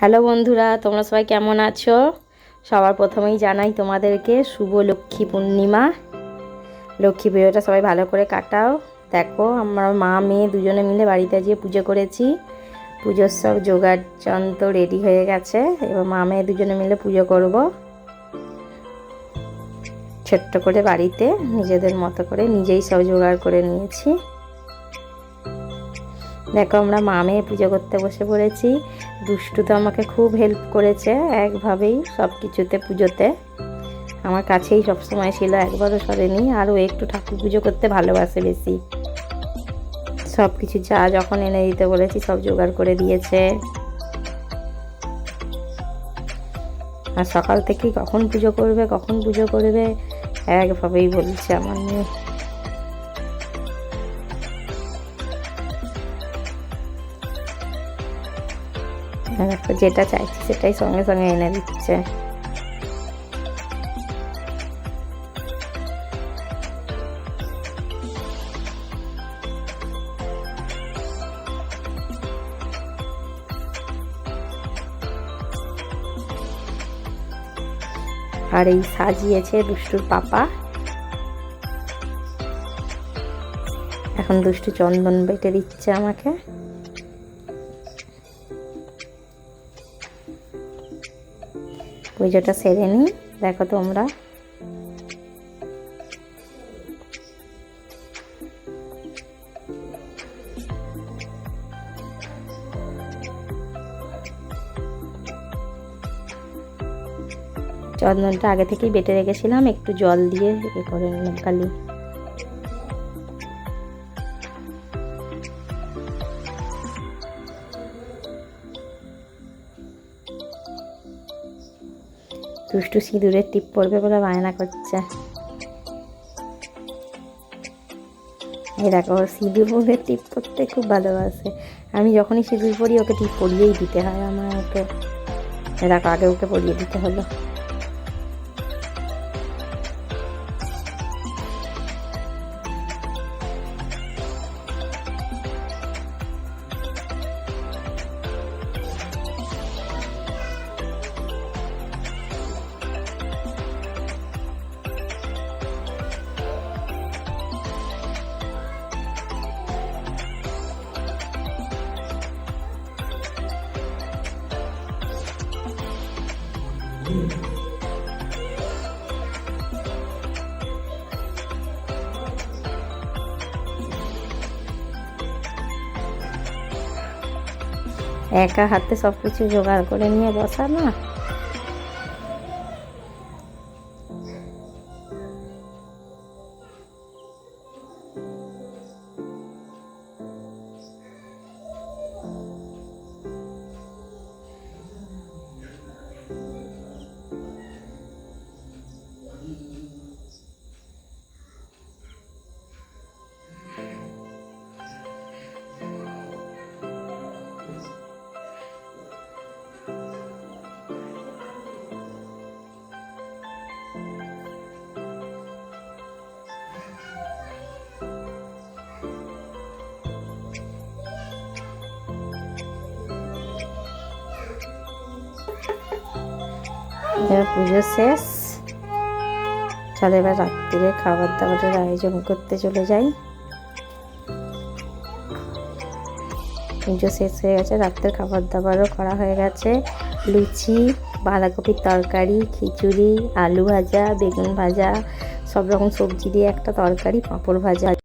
Hello বন্ধুরা, তোমরা সবাই কেমন আছো? সবার প্রথমেই জানাই তোমাদেরকে শুভ লক্ষ্মী পূর্ণিমা। লক্ষ্মী পুজোটা সবাই ভালো করে কাটাও। দেখো, আমরা মা, মেয়ে দুজনে মিলে বাড়িতে গিয়ে পুজো করেছি। পুজোর সব জোগাড় যন্ত্র রেডি হয়ে গেছে। এবার মা, মেয়ে দুজনে মিলে পুজো করব। ছোট্ট করে বাড়িতে নিজেদের মতো করে নিজেই সব জোগাড় করে নিয়েছি। দেখো, আমরা মা মেয়ে পুজো করতে বসে পড়েছি। দুষ্টু তো আমাকে খুব হেল্প করেছে একভাবেই সব কিছুতে পুজোতে। আমার কাছেই সবসময় ছিল, একবারও সরেনি। আরও একটু ঠাকুর পুজো করতে ভালোবাসে বেশি। সব কিছু যা যখন এনে দিতে বলেছি সব জোগাড় করে দিয়েছে। আর সকাল থেকে কখন পুজো করবে, কখন পুজো করবে, একভাবেই বলছে আমার মেয়ে। যেটা চাইছি সেটাই সঙ্গে সঙ্গে এনে দিচ্ছে। আর এই সাজিয়েছে দুষ্টুর পাপা। এখন দুষ্টু চন্দন বেটে দিচ্ছে আমাকে। পুজোটা সেরে নিই। দেখো তোমরা। চন্দনটা আগে থেকেই বেটে রেখেছিলাম, একটু জল দিয়ে এ করে নিলাম খালি। দুষ্টু সিঁদুরের টিপ পড়বে বলে বায়না করছে। এই দেখো, সিঁদুর পরে টিপ পড়তে খুব ভালোবাসে। আমি যখনই সিঁদুর পড়ি, ওকে টিপ পরিয়েই দিতে হয় আমার ওকে দেখো, আগে ওকে পরিয়ে দিতে হলো। একা হাতে সব কিছু জোগাড় করে নিয়ে বসা না? এবার পুজো শেষ। চলো এবার রাত্রিরে খাবার দাবারের আয়োজন করতে চলে যাই। পুজো শেষ হয়ে গেছে রাত্রের খাবার দাবারও করা হয়ে গেছে। লুচি, বাঁধাকপির তরকারি, খিচুড়ি, আলু ভাজা, বেগুন ভাজা, সব রকম সবজি দিয়ে একটা তরকারি, পাঁপড় ভাজা।